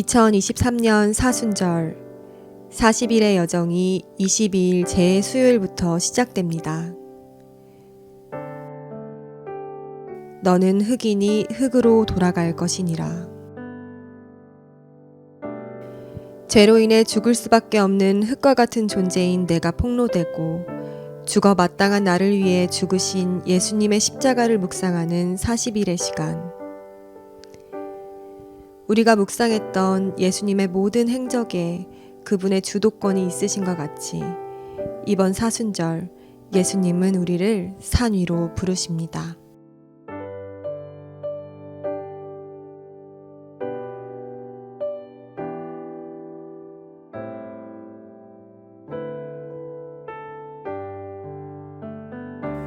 2023년 사순절 40일의 여정이 22일 제 수요일부터 시작됩니다. 너는 흑인이 흑으로 돌아갈 것이니라. 죄로 인해 죽을 수밖에 없는 흑과 같은 존재인 내가 폭로되고 죽어 마땅한 나를 위해 죽으신 예수님의 십자가를 묵상하는 40일의 시간. 우리가 묵상했던 예수님의 모든 행적에 그분의 주도권이 있으신 것 같이 이번 사순절 예수님은 우리를 산 위로 부르십니다.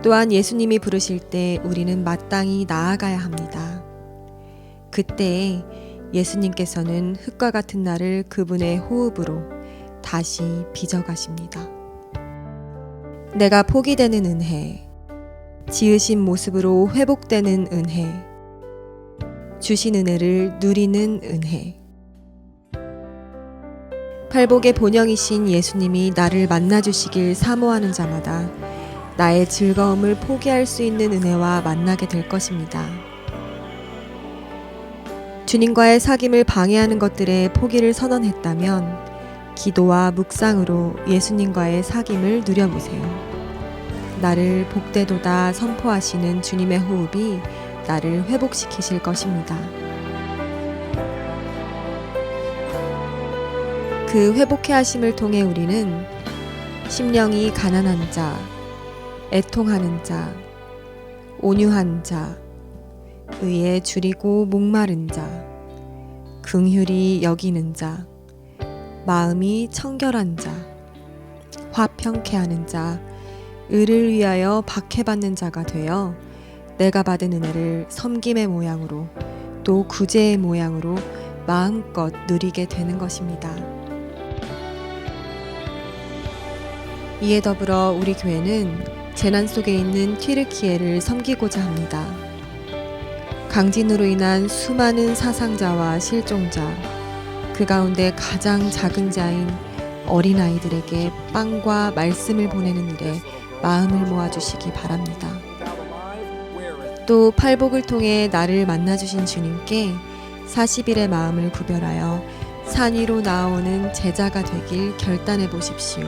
또한 예수님이 부르실 때 우리는 마땅히 나아가야 합니다. 그때 예수님께서는 흙과 같은 나를 그분의 호흡으로 다시 빚어가십니다. 내가 포기되는 은혜, 지으신 모습으로 회복되는 은혜, 주신 은혜를 누리는 은혜. 팔복의 본영이신 예수님이 나를 만나주시길 사모하는 자마다 나의 즐거움을 포기할 수 있는 은혜와 만나게 될 것입니다. 주님과의 사귐을 방해하는 것들에 포기를 선언했다면 기도와 묵상으로 예수님과의 사귐을 누려보세요. 나를 복되도다 선포하시는 주님의 호흡이 나를 회복시키실 것입니다. 그 회복해 하심을 통해 우리는 심령이 가난한 자, 애통하는 자, 온유한 자, 의에 줄이고 목마른 자, 긍휼히 여기는 자, 마음이 청결한 자, 화평케 하는 자, 의를 위하여 박해받는 자가 되어 내가 받은 은혜를 섬김의 모양으로 또 구제의 모양으로 마음껏 누리게 되는 것입니다. 이에 더불어 우리 교회는 재난 속에 있는 튀르키예를 섬기고자 합니다. 강진으로 인한 수많은 사상자와 실종자, 그 가운데 가장 작은 자인 어린아이들에게 빵과 말씀을 보내는 일에 마음을 모아주시기 바랍니다. 또 팔복을 통해 나를 만나주신 주님께 40일의 마음을 구별하여 산 위로 나아오는 제자가 되길 결단해 보십시오.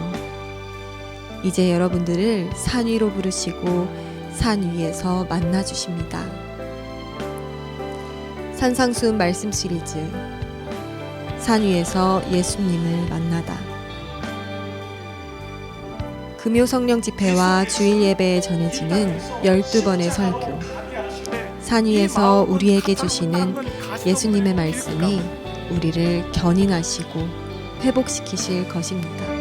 이제 여러분들을 산 위로 부르시고 산 위에서 만나 주십니다. 산상수훈 말씀 시리즈. 산 위에서 예수님을 만나다. 금요 성령 집회와 주일 예배에 전해지는 12번의 설교. 산 위에서 우리에게 주시는 예수님의 말씀이 우리를 견인하시고 회복시키실 것입니다.